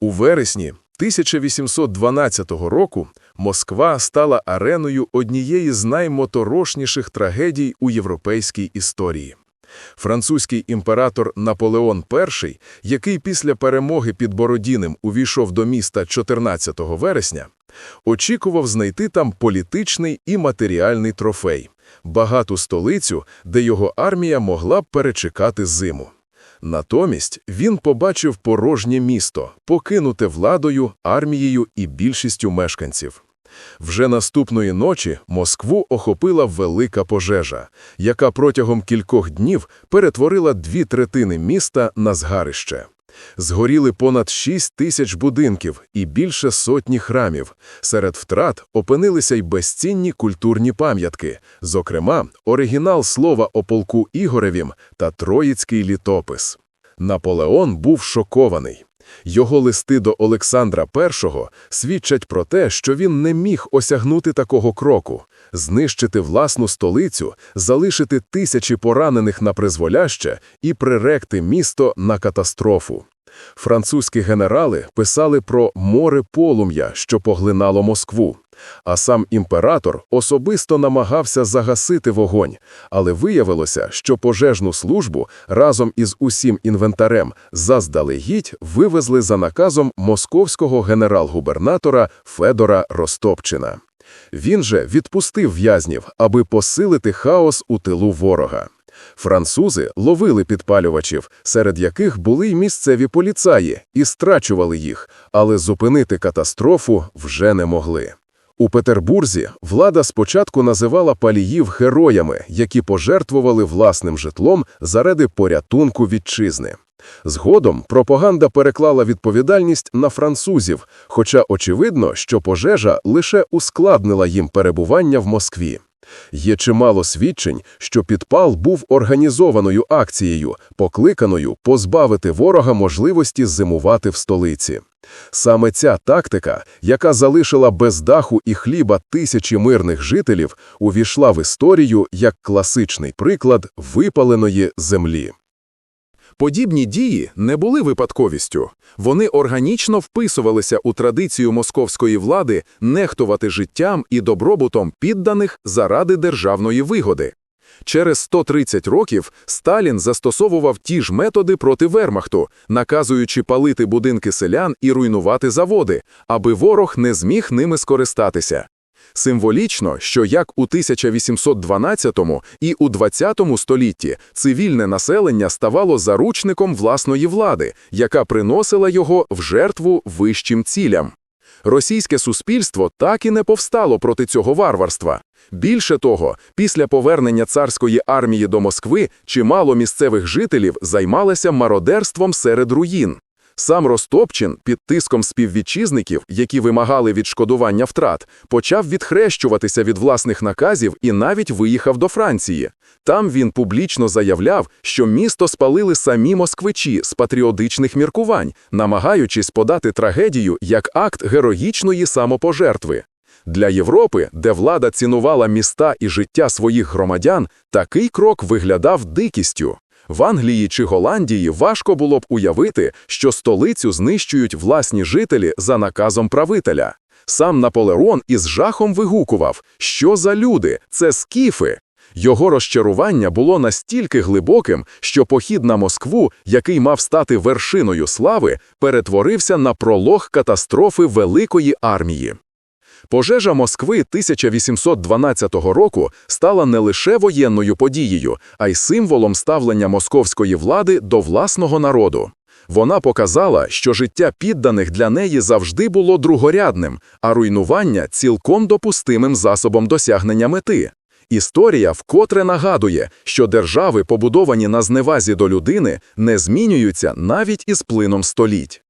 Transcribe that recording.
У вересні 1812 року Москва стала ареною однієї з наймоторошніших трагедій у європейській історії. Французький імператор Наполеон І, який після перемоги під Бородіним увійшов до міста 14 вересня, очікував знайти там політичний і матеріальний трофей – багату столицю, де його армія могла б перечекати зиму. Натомість він побачив порожнє місто, покинуте владою, армією і більшістю мешканців. Вже наступної ночі Москву охопила велика пожежа, яка протягом кількох днів перетворила дві третини міста на згарище. Згоріли понад 6 тисяч будинків і більше сотні храмів. Серед втрат опинилися й безцінні культурні пам'ятки, зокрема, оригінал слова о полку Ігоревім та Троїцький літопис. Наполеон був шокований. Його листи до Олександра І свідчать про те, що він не міг осягнути такого кроку – знищити власну столицю, залишити тисячі поранених на призволяще і приректи місто на катастрофу. Французькі генерали писали про море полум'я, що поглинало Москву. А сам імператор особисто намагався загасити вогонь, але виявилося, що пожежну службу разом із усім інвентарем заздалегідь вивезли за наказом московського генерал-губернатора Федора Ростопчина. Він же відпустив в'язнів, аби посилити хаос у тилу ворога. Французи ловили підпалювачів, серед яких були й місцеві поліцаї, і страчували їх, але зупинити катастрофу вже не могли. У Петербурзі влада спочатку називала паліїв героями, які пожертвували власним житлом заради порятунку вітчизни. Згодом пропаганда переклала відповідальність на французів, хоча очевидно, що пожежа лише ускладнила їм перебування в Москві. Є чимало свідчень, що підпал був організованою акцією, покликаною позбавити ворога можливості зимувати в столиці. Саме ця тактика, яка залишила без даху і хліба тисячі мирних жителів, увійшла в історію як класичний приклад випаленої землі. Подібні дії не були випадковістю. Вони органічно вписувалися у традицію московської влади нехтувати життям і добробутом підданих заради державної вигоди. Через 130 років Сталін застосовував ті ж методи проти Вермахту, наказуючи палити будинки селян і руйнувати заводи, аби ворог не зміг ними скористатися. Символічно, що як у 1812 і у 20 столітті цивільне населення ставало заручником власної влади, яка приносила його в жертву вищим цілям. Російське суспільство так і не повстало проти цього варварства. Більше того, після повернення царської армії до Москви чимало місцевих жителів займалися мародерством серед руїн. Сам Ростопчин під тиском співвітчизників, які вимагали відшкодування втрат, почав відхрещуватися від власних наказів і навіть виїхав до Франції. Там він публічно заявляв, що місто спалили самі москвичі з патріотичних міркувань, намагаючись подати трагедію як акт героїчної самопожертви. Для Європи, де влада цінувала міста і життя своїх громадян, такий крок виглядав дикістю. В Англії чи Голландії важко було б уявити, що столицю знищують власні жителі за наказом правителя. Сам Наполеон із жахом вигукував, що за люди, це скіфи. Його розчарування було настільки глибоким, що похід на Москву, який мав стати вершиною слави, перетворився на пролог катастрофи великої армії. Пожежа Москви 1812 року стала не лише воєнною подією, а й символом ставлення московської влади до власного народу. Вона показала, що життя підданих для неї завжди було другорядним, а руйнування цілком допустимим засобом досягнення мети. Історія вкотре нагадує, що держави, побудовані на зневазі до людини, не змінюються навіть із плином століть.